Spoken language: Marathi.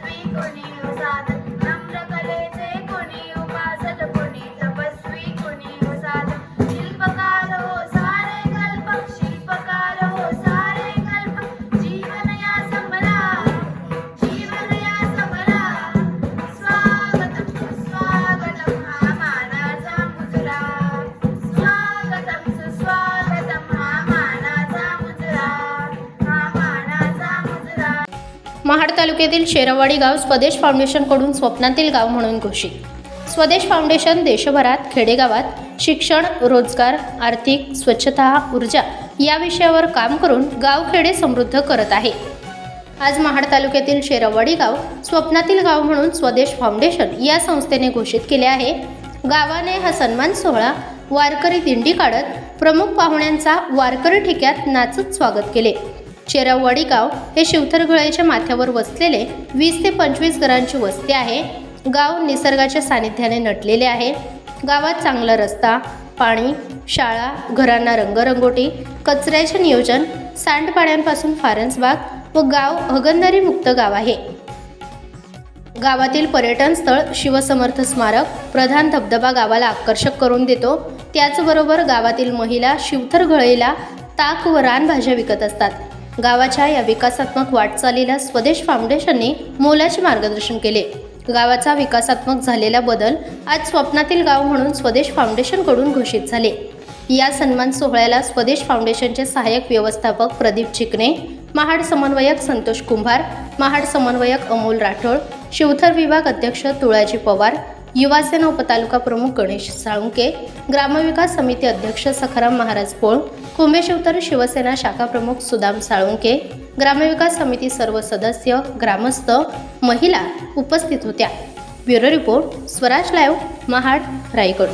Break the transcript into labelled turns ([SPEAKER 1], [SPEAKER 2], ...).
[SPEAKER 1] sweet or anything. महाड तालुक्यातील शेरवाडी गाव स्वदेश फाउंडेशनकडून स्वप्नातील गाव म्हणून घोषित. स्वदेश फाउंडेशन देशभरात खेडेगावात शिक्षण रोजगार आर्थिक स्वच्छता ऊर्जा या विषयावर काम करून गावखेडे समृद्ध करत आहे. आज महाड तालुक्यातील शेरवाडी गाव स्वप्नातील गाव म्हणून स्वदेश फाउंडेशन या संस्थेने घोषित केले आहे. गावाने हा सन्मान सोहळा वारकरी दिंडी काढत प्रमुख पाहुण्यांचा वारकरी ठिक्यात नाचत स्वागत केले. शेराववाडी गाव हे शिवथरगळाच्या माथ्यावर वसलेले वीस ते पंचवीस घरांची वस्ती आहे. गाव निसर्गाच्या सानिध्याने नटलेले आहे. गावात चांगला रस्ता पाणी शाळा घरांना रंगरंगोटी कचऱ्याचे नियोजन सांडपाण्यापासून फारन्सबाग व गाव हगंदारी मुक्त गाव आहे. गावातील पर्यटन स्थळ शिवसमर्थ स्मारक प्रधान धबधबा गावाला आकर्षक करून देतो. त्याचबरोबर गावातील महिला शिवथर घळईला ताक व रानभाज्या विकत असतात. गावाच्या या विकासात्मक वाटचालीला स्वदेश फाउंडेशनने मोलाचे मार्गदर्शन केले. गावाचा विकासात्मक झालेला बदल आज स्वप्नातील गाव म्हणून स्वदेश फाउंडेशनकडून घोषित झाले. या सन्मान सोहळ्याला स्वदेश फाउंडेशनचे सहाय्यक व्यवस्थापक प्रदीप चिकणे महाड समन्वयक संतोष कुंभार महाड समन्वयक अमोल राठोड शिवथर विभाग अध्यक्ष तुळाजी पवार युवासेना उपतालुका प्रमुख गणेश साळुंके ग्रामविकास समिती अध्यक्ष सखाराम महाराज पोळ कुंभेशिवतर शिवसेना शाखा प्रमुख सुदाम साळुंके ग्रामविकास समिती सर्व सदस्य ग्रामस्थ महिला उपस्थित होत्या. Bureau report Swaraj live Mahad Raigad.